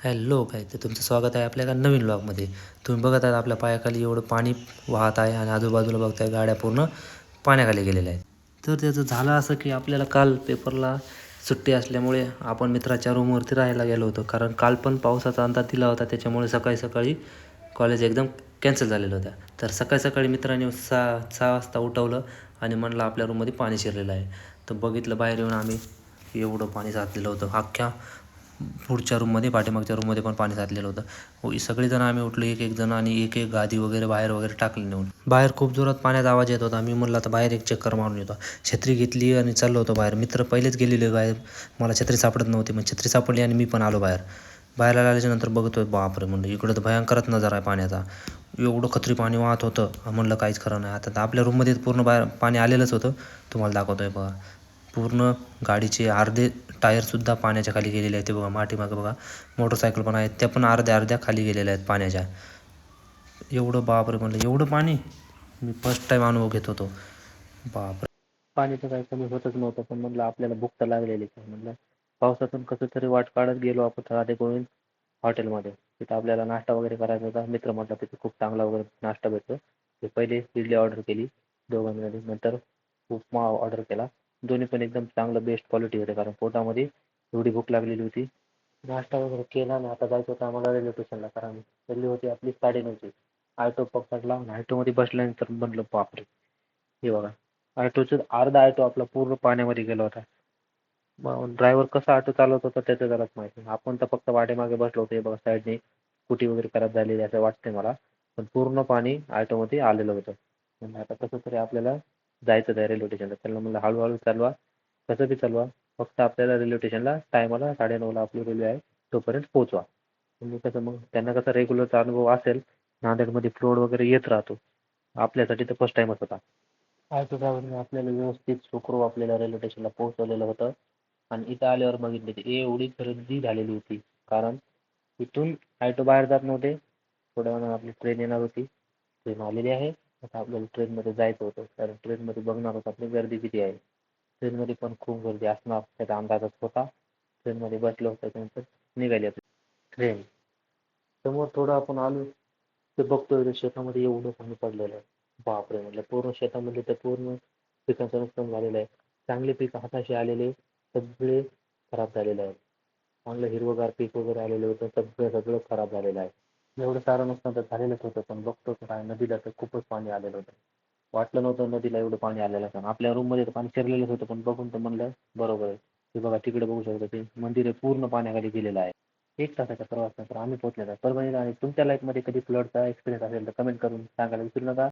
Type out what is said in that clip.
Hello काय तर तुमचं स्वागत आहे आपल्या एका नवीन ब्लॉगमध्ये तुम्ही बघत आहात आपल्या पायाखाली एवढं पाणी वाहत आहे आणि आजूबाजूला बघताय गाड्या पूर्ण पाण्याखाली गेलेल्या आहेत. तर त्याचं झालं असं की आपल्याला काल पेपरला सुट्टी असल्यामुळे आपण मित्राच्या रूमवरती राहायला गेलो होतो. कारण काल पण पावसाचा अंदाज दिला होता त्याच्यामुळे सकाळी सकाळी कॉलेज एकदम कॅन्सल झालेलं होतं तर सकाळी सकाळी मित्राने सहा सहा वाजता उठवलं आणि म्हणलं आपल्या रूममध्ये पाणी शिरलेलं आहे. तर बघितलं बाहेर येऊन आम्ही एवढं पाणी साचलेलं होतं. अख्ख्या पुढच्या रूममध्ये पाठीमागच्या रूममध्ये पण पाणी साचलेलं होतं. हो, सगळेजण आम्ही उठलो एक एक जण आणि एक एक गादी वगैरे बाहेर वगैरे टाकली नेऊन. बाहेर खूप जोरात पाण्याचा आवाज येत होता. मी म्हणलं आता बाहेर एक चक्कर मारून येतो. छत्री घेतली आणि चाललो होतो बाहेर. मित्र पहिलेच गेलेले बाहेर. मला छत्री सापडत नव्हती मग छत्री सापडली आणि मी पण आलो बाहेर. बाहेर आल्याच्यानंतर बघतोय बापरे म्हणलं इकडं तर भयंकरच नजर आहे पाण्याचा. एवढं खत्री पाणी वाहत होतं. म्हणलं काहीच खरं नाही. आता तर आपल्या रूममध्ये पूर्ण बाहेर पाणी आलेलंच होतं. तुम्हाला दाखवतोय बघा. पूर्ण गाडीचे अर्धे टायरसुद्धा पाण्याच्या खाली गेलेले आहेत. ते बघा माठीमागं बघा. मोटरसायकल पण आहेत. त्या पण अर्ध्या अर्ध्या खाली गेलेल्या आहेत पाण्याच्या. एवढं बापरे म्हणलं एवढं पाणी? मी फर्स्ट टाईम अनुभव घेत होतो. बापरे. पाणी तर काही कमी होतच नव्हतं पण म्हणलं आपल्याला भूक तर लागलेली आहे. म्हणलं पावसातून कसं तरी वाट काढत गेलो आपण राधे गोविंद हॉटेलमध्ये. तिथं आपल्याला नाश्ता वगैरे करायचा होता. मित्र म्हटलं तिथे खूप चांगला वगैरे नाश्ता भेटतो. ते पहिले इडली ऑर्डर केली दोघांमध्ये नंतर उपमा ऑर्डर केला. दोन्ही पण एकदम चांगलं बेस्ट क्वालिटी होते. कारण पोटामध्ये एवढी भूक लागलेली होती. नाश्ता वगैरे केला आणि आता जायचं होतं आम्हाला रेल्वे स्टेशनला कारण पहिली होती आपली साडेनऊची आयटो पकडला. आणि आयटोमध्ये बसल्यानंतर म्हणलं बापरे. हे बघा. ऑटोचं अर्धा आयटो आपला पूर्ण पाण्यामध्ये गेला होता. मग ड्रायव्हर कसा ऑटो चालवत होता त्याचं जराच माहिती आपण तर फक्त वाटेमागे बसलो होतो. हे बघा साईडने स्कूटी वगैरे खराब झालेली असं वाटते मला. पण पूर्ण पाणी आयटोमध्ये आलेलं होतं. आता कसं तरी आपल्याला जायचं आहे रेल्वे स्टेशनला त्यांना म्हणलं हळूहळू चालवा कसं बी चालवा फक्त आपल्याला रेल्वे स्टेशनला टायमाला साडेनऊला आपली रेल्वे आहे तोपर्यंत पोचवा म्हणजे कसं मग त्यांना कसं रेग्युलरचा अनुभव असेल नांदेडमध्ये फ्लोड वगैरे येत राहतो आपल्यासाठी तर फर्स्ट टाईमच होता. आयटो ड्रायव्हरने आपल्याला व्यवस्थित सुखरूप आपल्याला रेल्वे स्टेशनला पोहोचवलेलं होतं. आणि इथं आल्यावर बघितलं ते एवढी गर्दी झालेली होती. कारण इथून आयटो बाहेर जात नव्हते थोड्या वेळानं आपली ट्रेन येणार होती. ट्रेन आलेली आहे. आता आपल्याला ट्रेनमध्ये जायचं होतं. कारण ट्रेनमध्ये बघणार होतं आपली गर्दी किती आहे. ट्रेनमध्ये पण खूप गर्दी असणार. त्याचा अंदाजच होता. ट्रेनमध्ये बसलो होतं त्यानंतर निघाली आपली ट्रेन समोर थोडं आपण आलो. ते बघतोय शेतामध्ये एवढं पाणी पडलेलं आहे. बापरे म्हटलं पूर्ण शेतामध्ये तर पूर्ण पिकांचं नुकसान झालेलं आहे. चांगले पीक हाताशी आलेले सगळे खराब झालेले आहेत. चांगलं हिरवगार पीक वगैरे आलेलं होतं सगळं सगळं खराब झालेलं आहे. एवढं सारं नुकसान तर झालेलंच होतं पण बघतो तर काय नदीला तर खूपच पाणी आलेलं होतं. वाटलं नव्हतं नदीला एवढं पाणी आलेलं कारण आपल्या रूममध्ये तर पाणी शिरलेलंच होतं पण बघून तर म्हणलं बरोबर आहे. ते बघा तिकडे बघू शकता ते मंदिर आहे पूर्ण पाण्याखाली गेलेलं आहे. एक तासाच्या प्रवासानंतर आम्ही पोहोचलेलो आहे. परभणीला आणि तुमच्या लाईफमध्ये कधी फ्लडचा एक्सपिरियन्स असेल तर कमेंट करून सांगायला विसरू नका.